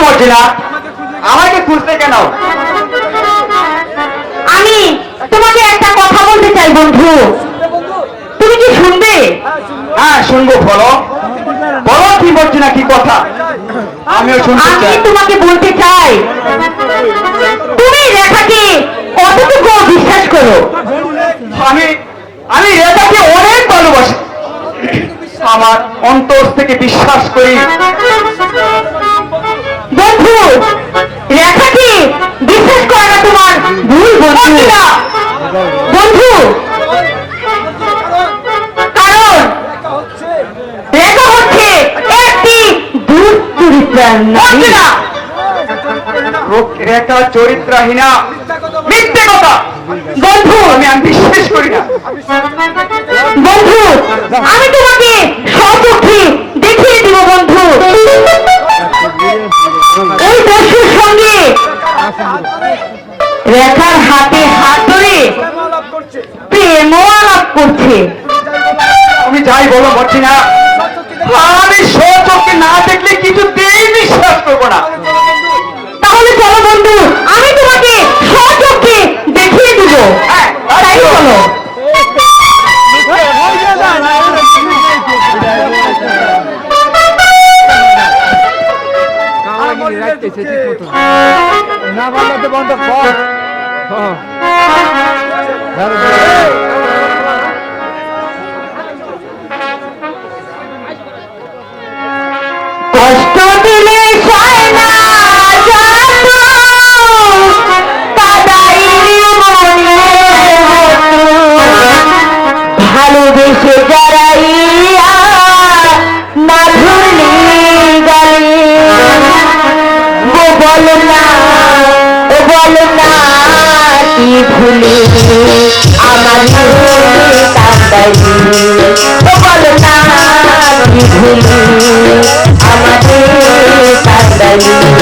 কেন মর্জিনা আমাকে খুঁজতে কেন? আমি তোমাকে একটা কথা বলতে চাই বন্ধু। তুমি কি শুনবে? হ্যাঁ শুনব বলো। বলো কি মর্জিনা কি কথা? আমিও শুনতে আমি চাই। তোমাকে বলতে চাই তুমি রেখাকে কতটুকু বিশ্বাস করো? আমি আমি রেজাকে অনেক ভালোবাসি। আমার অন্তর থেকে বিশ্বাস করি। বন্ধু কারণ রেখা হচ্ছে একটি দুশ্চরিত্রার নারী। রেখা চরিত্রহীনা। মিথ্যে কথা। বন্ধু আমি বিশ্বাস করি না। বন্ধু আমি তোমাকে সচক্ষে আমি যাই বলো মর্জিনা আমি সচক্ষে না দেখলে কিছুতেই বিশ্বাস করব না। তাহলে চলো বন্ধু আমি তোমাকে সচক্ষে দেখিয়ে দিব। তাই চলো না বন্ধ কর। ভুলি আমাদের কান্দালি